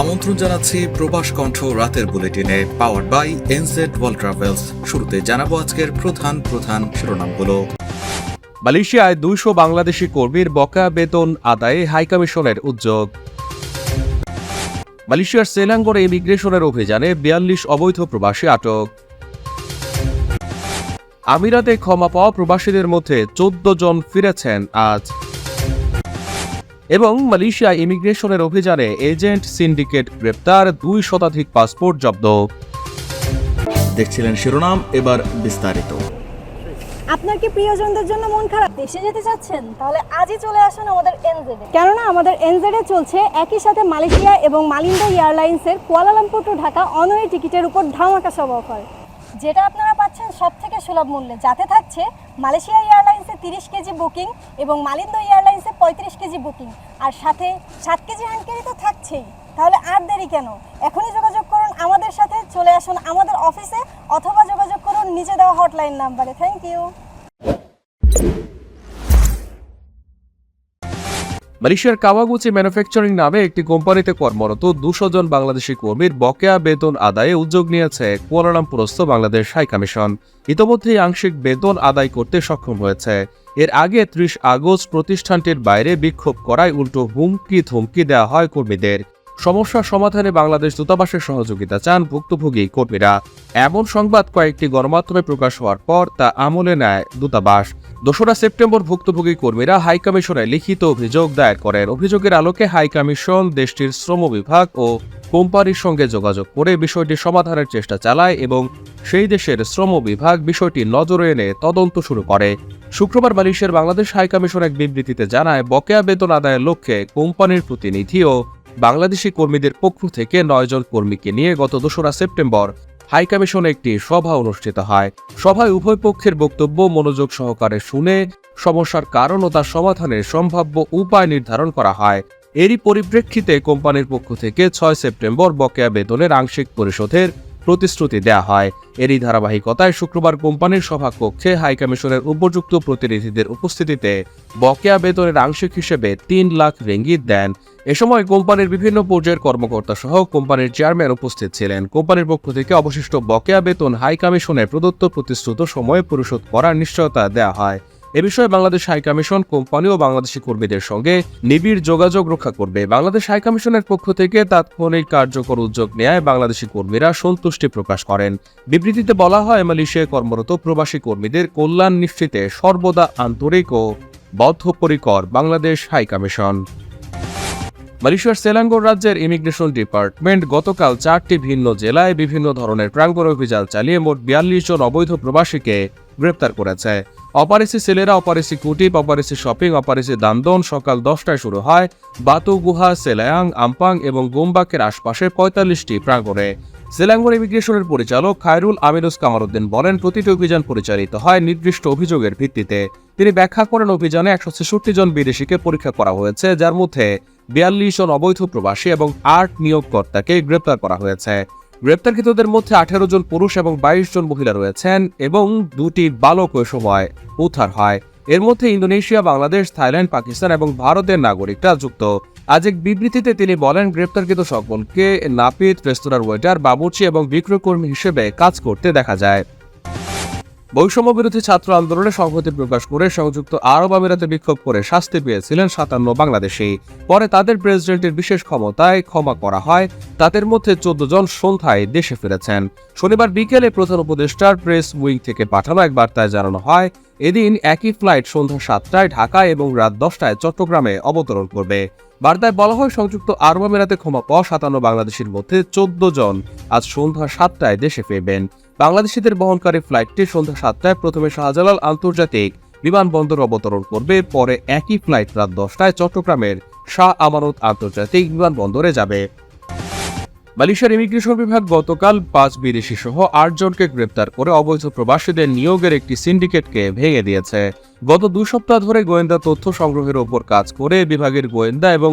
আমন্ত্রণ জানাচ্ছি প্রবাস কণ্ঠ রাতের বুলেটিনে power by NZ world travels শুরুতে জানাব আজকের প্রধান প্রধান শিরোনামগুলো। মালয়েশিয়ায় দুইশো বাংলাদেশি কর্মীর বকেয়া বেতন আদায়ে হাইকমিশনের উদ্যোগ। মালয়েশিয়ার সেলাঙ্গরে ইমিগ্রেশনের অভিযানে বিয়াল্লিশ অবৈধ প্রবাসী আটক। আমিরাতে ক্ষমা পাওয়া প্রবাসীদের মধ্যে চোদ্দ জন ফিরেছেন আজ। এবং মালয়েশিয়া ইমিগ্রেশনের অভিযানে এজেন্ট সিন্ডিকেট গ্রেপ্তার দুই শতাধিক পাসপোর্ট জব্দ। দেখছিলেন শিরোনাম এবার বিস্তারিত। আপনার কি প্রিয়জনদের জন্য মন খারাপ? দেশে যেতে চাচ্ছেন? তাহলে আজই চলে আসুন আমাদের এনজেডে কেননা আমাদের এনজেডে চলছে একই সাথে মালয়েশিয়া এবং মালিন্দা এয়ারলাইন্সের কুয়ালালামপুর টু ঢাকা অনওয়ে টিকিটের উপর ধামাকা সব অফার। যেটা আপনারা পাচ্ছেন সব থেকে সুলভ মূল্যে। যাতে থাকছে মালয়েশিয়া এয়ারলাইন্সে তিরিশ কেজি বুকিং এবং মালিন্দো এয়ারলাইন্সে পঁয়ত্রিশ কেজি বুকিং। আর সাথে সাত কেজি হ্যান্ড ক্যারি তো থাকছেই। তাহলে আর দেরি কেন? এখনই যোগাযোগ করুন আমাদের সাথে, চলে আসুন আমাদের অফিসে, অথবা যোগাযোগ করুন নিচে দেওয়া হটলাইন নাম্বারে। থ্যাংক ইউ মালয়েশিয়ার কাওয়াগুচি ম্যানুফ্যাকচারিং নামে একটি কোম্পানিতে কর্মরত দুশো জন বাংলাদেশি কর্মীর বকেয়া বেতন আদায়ে উদ্যোগ নিয়েছে কুয়ালালামপুরস্থ বাংলাদেশ হাই কমিশন। ইতোমধ্যেই আংশিক বেতন আদায় করতে সক্ষম হয়েছে। এর আগে ত্রিশ আগস্ট প্রতিষ্ঠানটির বাইরে বিক্ষোভ করায় উল্টো হুমকি ধমকি দেওয়া হয় কর্মীদের। সমস্যা সমাধানে বাংলাদেশ দূতাবাসের সহযোগিতা চান ভুক্তভোগী কর্মীরা। এমন সংবাদ কয়েকটি গণমাধ্যমে প্রকাশ হওয়ার পর তা আমলে নেয় দূতাবাস। দোসরা সেপ্টেম্বর ভুক্তভোগী কর্মীরা হাইকমিশনে লিখিত অভিযোগ দায়ের করেন। অভিযোগের আলোকে হাইকমিশন দেশটির শ্রম বিভাগ ও কোম্পানির সঙ্গে যোগাযোগ করে বিষয়টি সমাধানের চেষ্টা চালায় এবং সেই দেশের শ্রম বিভাগ বিষয়টি নজরে এনে তদন্ত শুরু করে। শুক্রবার মালয়েশিয়ার বাংলাদেশ হাইকমিশন এক বিবৃতিতে জানায়, বকেয়া বেতন আদায়ের লক্ষ্যে কোম্পানির প্রতিনিধি ও বাংলাদেশি কর্মীদের পক্ষ থেকে নয়জন কর্মীকে নিয়ে গত দোসরা সেপ্টেম্বর হাইকমিশনে একটি সভা অনুষ্ঠিত হয়। সভায় উভয় পক্ষের বক্তব্য, মনোযোগ সহকারে শুনে সমস্যার কারণ ও তার সমাধানের সম্ভাব্য উপায় নির্ধারণ করা হয়। এরই পরিপ্রেক্ষিতে কোম্পানির পক্ষ থেকে ছয় সেপ্টেম্বর বকেয়া বেতনের আংশিক পরিশোধের প্রতিশ্রুতি দেয়া হয়। এরই ধারাবাহিকতায় শুক্রবার কোম্পানির সভাকক্ষে হাইকমিশনের উপযুক্ত প্রতিনিধিদের উপস্থিতিতে বকেয়া বেতনের আংশিক হিসেবে তিন লাখ রেঙ্গিত দেন। এ সময় কোম্পানির বিভিন্ন পর্যায়ের কর্মকর্তা সহ কোম্পানির চেয়ারম্যান উপস্থিত ছিলেন। কোম্পানির পক্ষ থেকে অবশিষ্ট বকেয়া বেতন হাই কমিশনে প্রদত্ত প্রতিশ্রুত সময়ে পরিশোধ করার নিশ্চয়তা দেওয়া হয়। এ বিষয়ে বাংলাদেশ হাই কমিশন, কোম্পানি ও বাংলাদেশি কর্মীদের সঙ্গে নিবিড় যোগাযোগ রক্ষা করবে। বাংলাদেশ হাই কমিশনের পক্ষ থেকে তাৎক্ষণিক কার্যকর উদ্যোগ নেয় বাংলাদেশি কর্মীরা সন্তুষ্টি প্রকাশ করেন। বিবৃতিতে বলা হয়, মালয়েশিয়ায় কর্মরত প্রবাসী কর্মীদের কল্যাণ নিশ্চিতে সর্বদা আন্তরিক ও বদ্ধপরিকর বাংলাদেশ হাই কমিশন। মালয়েশিয়ার সেলাঙ্গোর রাজ্যের ইমিগ্রেশন ডিপার্টমেন্ট গতকাল চারটি ভিন্ন জেলায় বিভিন্ন ধরনের প্রাঙ্গণ অভিযান চালিয়ে মোট বিয়াল্লিশ জন অবৈধ প্রবাসীকে গ্রেপ্তার করেছে। অপারেসি ছেলেরা অপারেসি কুটিপ অপারেসি শপিং অপারেসি দান্দন, সকাল দশটায় শুরু হয় বাতু, গুহা, সেলায়াং, আমপাং এবং গোমবাকের আশপাশে পঁয়তাল্লিশটি প্রাঙ্গণে। সেলাঙ্গর ইমিগ্রেশনের পরিচালক খায়রুল আমিনুস কামারুদ্দিন বলেন, প্রতিটি অভিযান পরিচালিত হয় নির্দিষ্ট অভিযোগের ভিত্তিতে। তিনি ব্যাখ্যা করেন, অভিযানে একশো ছেষট্টি জন বিদেশিকে পরীক্ষা করা হয়েছে, যার মধ্যে বিয়াল্লিশ জন অবৈধ প্রবাসী এবং আট নিয়োগকর্তাকে গ্রেপ্তার করা হয়েছে। গ্রেপ্তারকৃতদের মধ্যে আঠেরো জন পুরুষ এবং বাইশ জন মহিলা রয়েছেন এবং দুটি বালক ওই সময় উদ্ধার হয়। এর মধ্যে ইন্দোনেশিয়া, বাংলাদেশ, থাইল্যান্ড, পাকিস্তান এবং ভারতের নাগরিকরা যুক্ত। আজ এক বিবৃতিতে তিনি বলেন, গ্রেপ্তারকৃত সকলকে নাপিত, রেস্তোরাঁর ওয়েটার, বাবুর্চি এবং বিক্রয়কর্মী হিসেবে কাজ করতে দেখা যায়। বৈষম্য বিরোধী ছাত্র আন্দোলনে সংহতি প্রকাশ করে সংযুক্ত আরব আমিরাতে বিক্ষোভ করে শাস্তি পেয়েছিলেন সাতান্ন বাংলাদেশি। পরে তাদের প্রেসিডেন্টের বিশেষ ক্ষমতায় ক্ষমা করা হয়। তাদের মধ্যে চোদ্দ জন সন্ধ্যায় দেশে ফিরেছেন। শনিবার বিকেলে প্রধান উপদেষ্টার প্রেস উইং থেকে পাঠানো এক বার্তায় জানানো হয়, এদিন একই ফ্লাইট সন্ধ্যা সাতটায় ঢাকা এবং রাত দশটায় চট্টগ্রামে অবতরণ করবে। বার্তায় বলা হয়, সংযুক্ত আরব আমিরাতে ক্ষমা পাওয়া সাতান্ন বাংলাদেশের মধ্যে চোদ্দ জন আজ সন্ধ্যা সাতটায় দেশে ফিরবেন। বাংলাদেশিদের বহনকারী ফ্লাইটটি সন্ধ্যা সাতটায় প্রথমে শাহজালাল আন্তর্জাতিক বিমানবন্দর অবতরণ করবে, পরে একই ফ্লাইট রাত দশটায় চট্টগ্রামের শাহ আমানত আন্তর্জাতিক বিমানবন্দরে যাবে। মালয়েশিয়ার ইমিগ্রেশন বিভাগ গতকাল পাঁচ বিদেশি সহ আটজনকে গ্রেপ্তার করে অবৈধ প্রবাসীদের নিয়োগের একটি সিন্ডিকেটকে ভেঙে দিয়েছে। গত দুই সপ্তাহ ধরে গোয়েন্দা তথ্য সংগ্রহের ওপর কাজ করে বিভাগের গোয়েন্দা এবং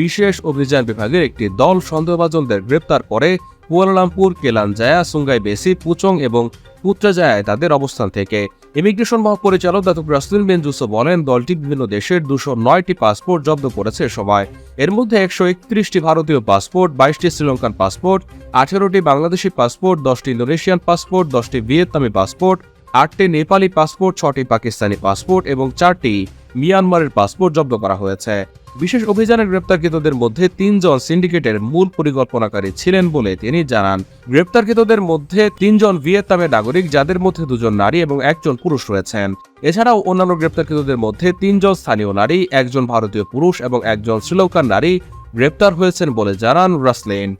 বিশেষ অভিযান বিভাগের একটি দল সন্দেহভাজনদের গ্রেপ্তার করে কুয়ালালামপুর, কেলানজায়া সুঙ্গাই বেসি পুচং এবং পুত্রাজায়ায় তাদের অবস্থান থেকে। ইমিগ্রেশন মহাপরিচালক দাতুক রাসুল বেনজুসো বলেন, দলটি বিভিন্ন দেশের দুশো নয়টি পাসপোর্ট জব্দ করেছে সবাই। এর মধ্যে একশো একত্রিশটি ভারতীয় পাসপোর্ট, বাইশটি শ্রীলঙ্কান পাসপোর্ট, আঠেরোটি বাংলাদেশি পাসপোর্ট, দশটি ইন্দোনেশিয়ান পাসপোর্ট, দশটি ভিয়েতনামি পাসপোর্ট, আটটি নেপালি পাসপোর্ট, ছটি পাকিস্তানি পাসপোর্ট এবং চারটি মিয়ানমারের পাসপোর্ট জব্দ করা হয়েছে। বিশেষ অভিযানে গ্রেপ্তারকৃতদের মধ্যে তিনজন সিন্ডিকেটের মূল পরিকল্পনাকারী ছিলেন বলে তিনি জানান। গ্রেপ্তারকৃতদের মধ্যে তিনজন ভিয়েতনামের নাগরিক, যাদের মধ্যে দুজন নারী এবং একজন পুরুষ রয়েছেন। এছাড়াও অন্যান্য গ্রেপ্তারকৃতদের মধ্যে তিনজন স্থানীয় নারী, একজন ভারতীয় পুরুষ এবং একজন শ্রীলঙ্কান নারী গ্রেপ্তার হয়েছেন বলে জানান রাসলিন।